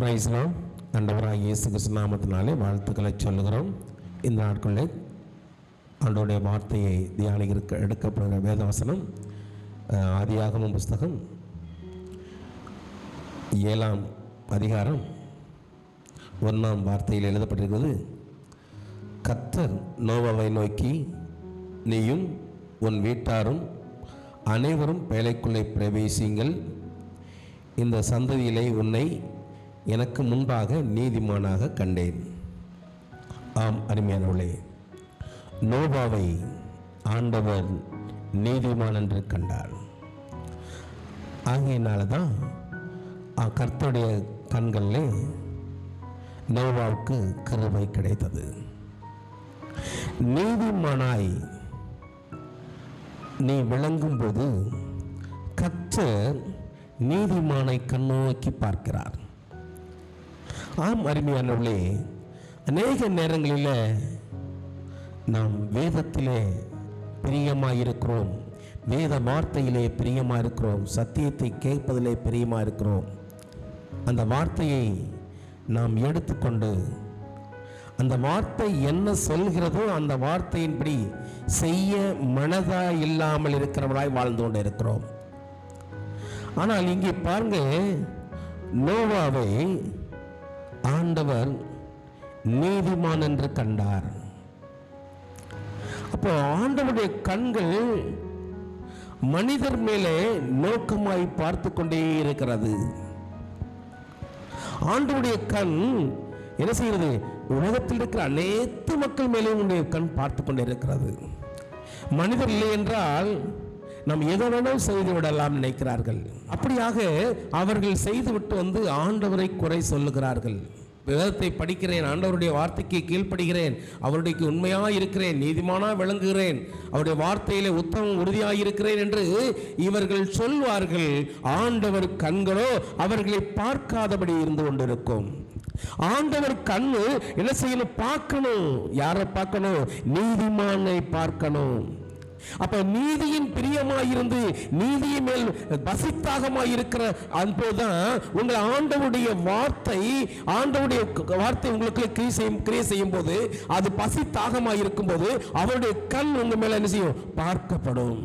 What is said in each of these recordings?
பிரைஸ்லாம் ஆண்டவராக இயேசு கிறிஸ்து நாமத்தினாலே வாழ்த்துக்களை சொல்லுகிறோம். இந்த நாட்களில் ஆண்டோடைய வார்த்தையை தியானிக்க எடுக்கப்படுகிற வேதவசனம் ஆதியாகமும் ஆதியாகமம் புஸ்தகம் ஏழாம் அதிகாரம் ஒன்றாம் வார்த்தையில் எழுதப்பட்டிருக்கிறது. கத்தர் நோவாவை நோக்கி நீயும் உன் வீட்டாரும் அனைவரும் பேழைக்குள்ளே பிரவேசியுங்கள் இந்த சந்ததியிலே உன்னை எனக்கு முன்பாக நீதிமானாக கண்டேன். ஆம் அருமையானவளே நோபாவை ஆண்டவர் நீதிமான் என்று கண்டார். ஆகையினால தான் கர்த்தருடைய கண்களில் நோவாவுக்கு கருவை கிடைத்தது. நீதிமானாய் நீ விளங்கும்போது கர்த்தர் நீதிமானை கண்ணோக்கி பார்க்கிறார். ஆம் அருமையானவர்களே அநேக நேரங்களில் நாம் வேதத்திலே பிரியமாக இருக்கிறோம் வேத வார்த்தையிலே பிரியமாக இருக்கிறோம் சத்தியத்தை கேட்பதிலே பிரியமாக இருக்கிறோம் அந்த வார்த்தையை நாம் எடுத்துக்கொண்டு அந்த வார்த்தை என்ன சொல்கிறதோ அந்த வார்த்தையின்படி செய்ய மனதா இல்லாமல் இருக்கிறவராய் வாழ்ந்து கொண்டு இருக்கிறோம் ஆனால் இங்கே பாருங்க நோவாவை ஆண்டவர் நீதிமான் என்று கண்டார். அப்போ ஆண்டவருடைய கண்கள் மனிதர் மேலே நோக்கமாய் பார்த்து கொண்டே இருக்கிறது. ஆண்டவருடைய கண் என்ன செய்கிறது? உலகத்தில் இருக்கிற அனைத்து மக்கள் மேலேயும் உன்னுடைய கண் பார்த்து கொண்டே இருக்கிறது. மனிதர் இல்லை என்றால் நாம் எதை வேணாலும் செய்து விடலாம் நினைக்கிறார்கள். அப்படியாக அவர்கள் செய்துவிட்டு வந்து ஆண்டவரை குறை சொல்லுகிறார்கள். வேதத்தை படிக்கிறேன் ஆண்டவருடைய வார்த்தைக்கு கீழ்ப்படுகிறேன் அவருடைய உண்மையாக இருக்கிறேன் நீதிமானா விளங்குகிறேன் அவருடைய வார்த்தையிலே உத்தமம் உறுதியாக இருக்கிறேன் என்று இவர்கள் சொல்வார்கள். ஆண்டவர் கண்களோ அவர்களை பார்க்காதபடி இருந்து கொண்டிருக்கும். ஆண்டவர் கண்ணு என்ன செய்யணும்? பார்க்கணும். யாரை பார்க்கணும்? நீதிமானை பார்க்கணும். அப்ப நீதியின் பிரியமாயிருந்து நீதியின் மேல் பசித்தாகமாய் இருக்கிற அப்போதான் உங்கள் ஆண்டவுடைய வார்த்தை ஆண்டவுடைய வார்த்தை உங்களுக்கு கிரியை செய்யும் கிரியை செய்யும் போது அது பசித்தாகமாய் இருக்கும்போது அவருடைய கண் உங்க மேல என்ன செய்யும்? பார்க்கப்படும்.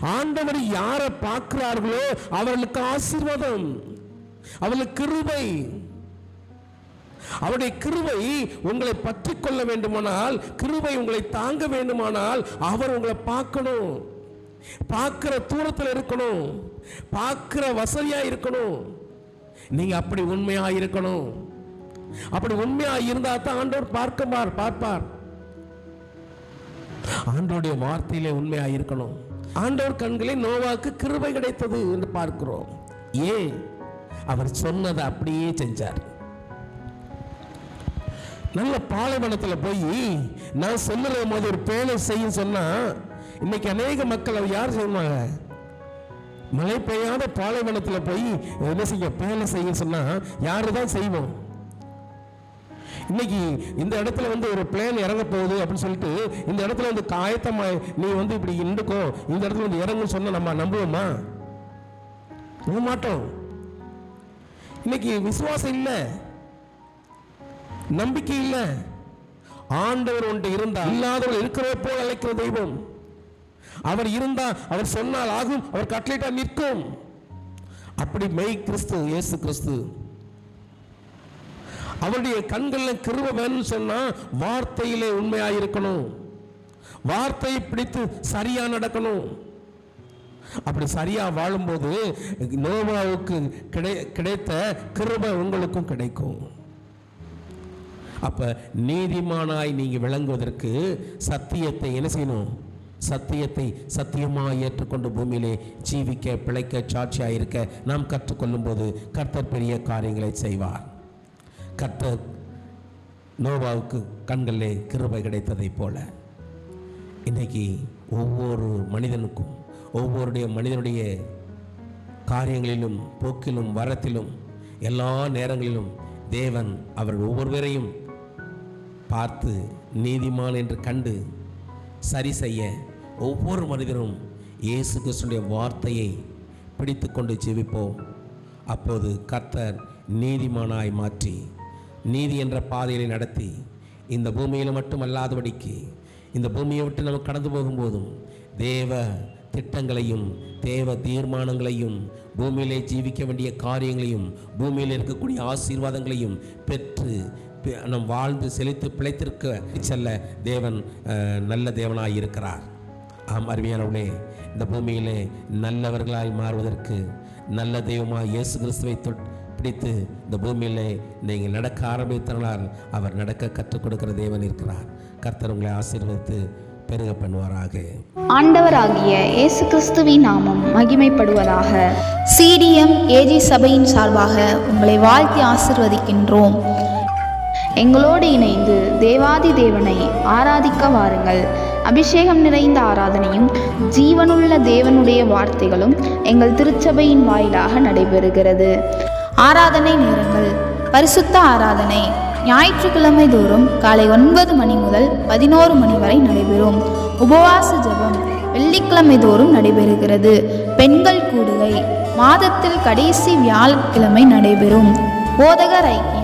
ஆண்டவர் யாரை பார்க்கிறார்களோ அவர்களுக்கு ஆசீர்வாதம் அவர்களுக்கு கிருபை. அவருடைய கிருபை உங்களை பற்றி கொள்ள வேண்டுமானால் கிருபை உங்களை தாங்க வேண்டுமானால் அவர் உங்களை பார்க்கணும். பார்க்கிற தூரத்தில் இருக்கணும். பார்க்கிற வசதியா இருக்கணும். நீங்க அப்படி உண்மையா இருக்கணும். அப்படி உண்மையா இருந்தா தான் ஆண்டவர் பார்க்கப்பார் பார்ப்பார். ஆண்டோடைய வார்த்தையிலே உண்மையா இருக்கணும். ஆண்டவர் கண்களை நோவாக்கு கிருபை கிடைத்தது என்று பார்க்கிறோம். ஏன்? அவர் சொன்னதை அப்படியே செஞ்சார். நல்ல பாலைவனத்தில் போய் நான் சொல்லுற போது ஒரு பேனை செய்யும் சொன்னால் இன்னைக்கு அநேக மக்கள் அவர் யார் செய்வாங்க? மழை பெய்யாத பாலைவனத்தில் போய் என்ன செய்ய பேலை செய்யும் சொன்னால் யாரு தான் செய்வோம்? இன்னைக்கு இந்த இடத்துல வந்து ஒரு பிளேன் இறங்க போகுது அப்படின்னு சொல்லிட்டு இந்த இடத்துல வந்து காயத்தமா நீ வந்து இப்படி இண்டுக்கோ இந்த இடத்துல வந்து இறங்குன்னு சொன்ன நம்ம நம்புவோமா? நம்ப மாட்டோம் இன்னைக்கு விசுவாசம் இல்லை. நம்பிக்கை இல்லை. ஆண்டவர் ஒன்று இருந்தா இல்லாதவர் இருக்கிறத போல் அழைக்கிற தெய்வம். அவர் இருந்தா அவர் சொன்னால் ஆகும் அவர் கட்டளையிட்டா நிற்கும். அப்படி மெய் கிறிஸ்து இயேசு கிறிஸ்து. அவருடைய கண்களில் கிருப வேணும்னு சொன்னா வார்த்தையிலே உண்மையா இருக்கணும். வார்த்தையை பிடித்து சரியா நடக்கணும். அப்படி சரியா வாழும்போது நோவாவுக்கு கிடை கிடைத்த கிருபை உங்களுக்கும் கிடைக்கும். அப்போ நீதிமானாய் நீங்கள் விளங்குவதற்கு சத்தியத்தை என்ன செய்யணும்? சத்தியத்தை சத்தியமாக ஏற்றுக்கொண்டு பூமியிலே ஜீவிக்க பிழைக்க சாட்சியாக இருக்க நாம் கற்றுக்கொள்ளும் போது கர்த்தர் பெரிய காரியங்களை செய்வார். கர்த்தர் நோவாவுக்கு கண்களிலே கிருபை கிடைத்ததைப் போல இன்னைக்கு ஒவ்வொரு மனிதனுக்கும் ஒவ்வொருடைய மனிதனுடைய காரியங்களிலும் போக்கிலும் வரத்திலும் எல்லா நேரங்களிலும் தேவன் அவர்கள் ஒவ்வொருவரையும் பார்த்து நீதிமான் என்று கண்டு சரி செய்ய ஒவ்வொரு மனிதரும் இயேசு கிறிஸ்துடைய வார்த்தையை பிடித்து கொண்டு ஜீவிப்போம் அப்போது கர்த்தர் நீதிமானாய் மாற்றி நீதி என்ற பாதையை நடத்தி இந்த பூமியில் மட்டுமல்லாதபடிக்கு இந்த பூமியை விட்டு நம்ம கடந்து போகும்போதும் தேவ திட்டங்களையும் தேவ தீர்மானங்களையும் பூமியிலே ஜீவிக்க வேண்டிய காரியங்களையும் பூமியில் இருக்கக்கூடிய ஆசீர்வாதங்களையும் பெற்று நம் வாழ்ந்து செழித்து பிழைத்திருக்க செல்ல தேவன் நல்ல தேவனாக இருக்கிறார். ஆம் அருமையானவனே இந்த பூமியிலே நல்லவர்களாய் மாறுவதற்கு நல்ல தெய்வமாக இயேசு கிறிஸ்துவை தொட் பிடித்து இந்த பூமியிலே நீங்கள் நடக்க ஆரம்பித்தனால் அவர் நடக்க கற்றுக் கொடுக்கிற தேவன் இருக்கிறார். கர்த்தர் உங்களை ஆசீர்வதித்து பெருக பண்ணுவாராக. ஆண்டவராகிய இயேசு கிறிஸ்துவின் நாமம் மகிமைப்படுவதாக. சிடிஎம் ஏஜி சபையின் சார்பாக உங்களை வாழ்த்தி ஆசிர்வதிக்கின்றோம். எங்களோடு இணைந்து தேவாதி தேவனை ஆராதிக்க வாருங்கள். அபிஷேகம் நிறைந்த ஆராதனையும் ஜீவனுள்ள தேவனுடைய வார்த்தைகளும் எங்கள் திருச்சபையின் வாயிலாக நடைபெறுகிறது. ஆராதனை நேரங்கள். பரிசுத்த ஆராதனை. ஞாயிற்றுக்கிழமை தோறும் காலை ஒன்பது மணி முதல் பதினோரு மணி வரை நடைபெறும். உபவாச ஜெபம் வெள்ளிக்கிழமை தோறும் நடைபெறுகிறது. பெண்கள் கூடுகை. மாதத்தில் கடைசி வியாழக்கிழமை நடைபெறும். போதகர் ஐக்கியம்.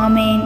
ஆமேன்